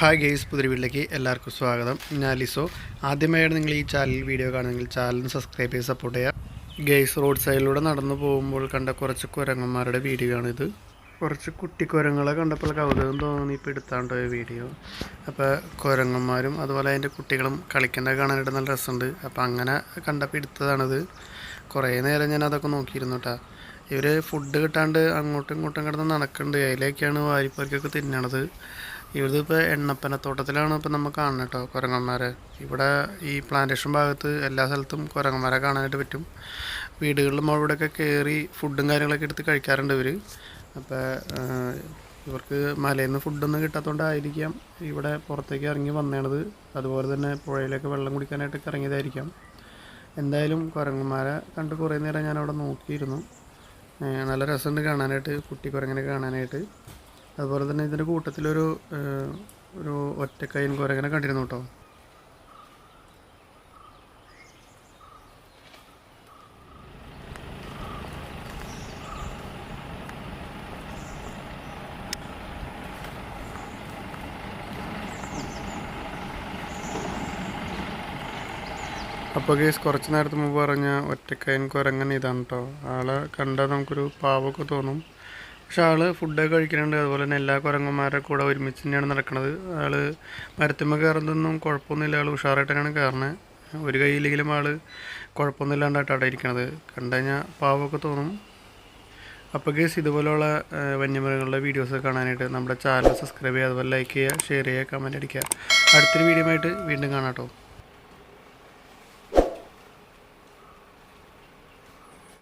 Hi guys പുതിയ എല്ലാവർക്കും സ്വാഗതം. ഞാൻ ലിസോ. ആദ്യമായാണ് നിങ്ങൾ ഈ ചാനൽ വീഡിയോ കാണുന്നെങ്കിൽ ചാനൽ സബ്സ്ക്രൈബ് ചെയ്ത് സപ്പോർട്ട് ചെയ്യുക. ഗെയ്സ് റോഡ് സൈഡിലൂടെ നടന്നു പോകുമ്പോൾ കണ്ട കുറച്ച് കുരങ്ങന്മാരുടെ വീഡിയോ ആണിത് കുറച്ച് കുട്ടി കുരങ്ങളെ കണ്ടപ്പോൾ കൗതുകം തോന്നി ഇപ്പോൾ എടുത്താണ്ടോ വീഡിയോ അപ്പോൾ കുരങ്ങന്മാരും അതുപോലെ അതിന്റെ കുട്ടികളും കളിക്കേണ്ട കാണാനായിട്ട് നല്ല രസമുണ്ട്. അപ്പോൾ അങ്ങനെ കണ്ടപ്പോൾ എടുത്തതാണിത്. കുറേ നേരം ഞാൻ അതൊക്കെ നോക്കിയിരുന്നു കേട്ടോ. ഇവർ ഫുഡ് കിട്ടാണ്ട് അങ്ങോട്ടും ഇങ്ങോട്ടും കിടന്ന് നടക്കുന്നുണ്ട്. അതിലേക്കാണ് വാരിപ്പറിക്കൊക്കെ തിന്നണത്. ഇവരിതിപ്പോൾ എണ്ണപ്പനത്തോട്ടത്തിലാണ് ഇപ്പം നമ്മൾ കാണുന്നത് കേട്ടോ കുരങ്ങന്മാരെ. ഇവിടെ ഈ പ്ലാന്റേഷൻ ഭാഗത്ത് എല്ലാ സ്ഥലത്തും കുരങ്ങന്മാരെ കാണാനായിട്ട് പറ്റും. വീടുകളിലും അവിടെയൊക്കെ കയറി ഫുഡും കാര്യങ്ങളൊക്കെ എടുത്ത് കഴിക്കാറുണ്ട് ഇവർ അപ്പോൾ ഇവർക്ക് മലയിൽ നിന്ന് ഫുഡൊന്നും കിട്ടാത്തതുകൊണ്ടായിരിക്കാം ഇവിടെ പുറത്തേക്ക് ഇറങ്ങി വന്നേണത്. അതുപോലെ തന്നെ പുഴയിലൊക്കെ വെള്ളം കുടിക്കാനായിട്ടൊക്കെ ഇറങ്ങിയതായിരിക്കാം. എന്തായാലും കുരങ്ങന്മാരെ കണ്ട് കുറേ നേരം ഞാൻ അവിടെ നോക്കിയിരുന്നു നല്ല രസമുണ്ട് കാണാനായിട്ട് കുട്ടി കുരങ്ങനെ കാണാനായിട്ട്. അതുപോലെ തന്നെ ഇതിന്റെ കൂട്ടത്തിലൊരു ഒരു ഒറ്റക്കൈൻ കുരങ്ങനെ കണ്ടിരുന്നു കേട്ടോ. അപ്പോൾ കേസ് കുറച്ച് നേരത്തെ മുമ്പ് പറഞ്ഞ ഒറ്റക്കൈൻ കുരങ്ങൻ ഇതാണ് കേട്ടോ. ആളെ കണ്ടാൽ നമുക്കൊരു പാവമൊക്കെ തോന്നും. പക്ഷെ ആൾ ഫുഡൊക്കെ കഴിക്കുന്നുണ്ട് അതുപോലെ തന്നെ എല്ലാ കുരങ്ങന്മാരുടെ കൂടെ ഒരുമിച്ച് തന്നെയാണ് നടക്കുന്നത് ആൾ മരത്തുമ്മ കയറുന്നതൊന്നും കുഴപ്പമൊന്നുമില്ല. ആൾ ഉഷാറായിട്ട് തന്നെയാണ് കയറുന്നത് ഒരു കൈയില്ലെങ്കിലും ആൾ കുഴപ്പമൊന്നുമില്ലാണ്ടായിട്ട് അവിടെ ഇരിക്കണത്. കണ്ടു കഴിഞ്ഞാൽ പാവമൊക്കെ തോന്നും. അപ്പോൾ കേസ് ഇതുപോലുള്ള ആ, വന്യമൃഗങ്ങളുടെ വീഡിയോസ് കാണാനായിട്ട് നമ്മുടെ ചാനൽ സബ്സ്ക്രൈബ് ചെയ്യുക അതുപോലെ ലൈക്ക് ചെയ്യുക ഷെയർ ചെയ്യുക കമന്റ് അടിക്കുക. അടുത്തൊരു വീഡിയോ ആയിട്ട് വീണ്ടും കാണാം കേട്ടോ.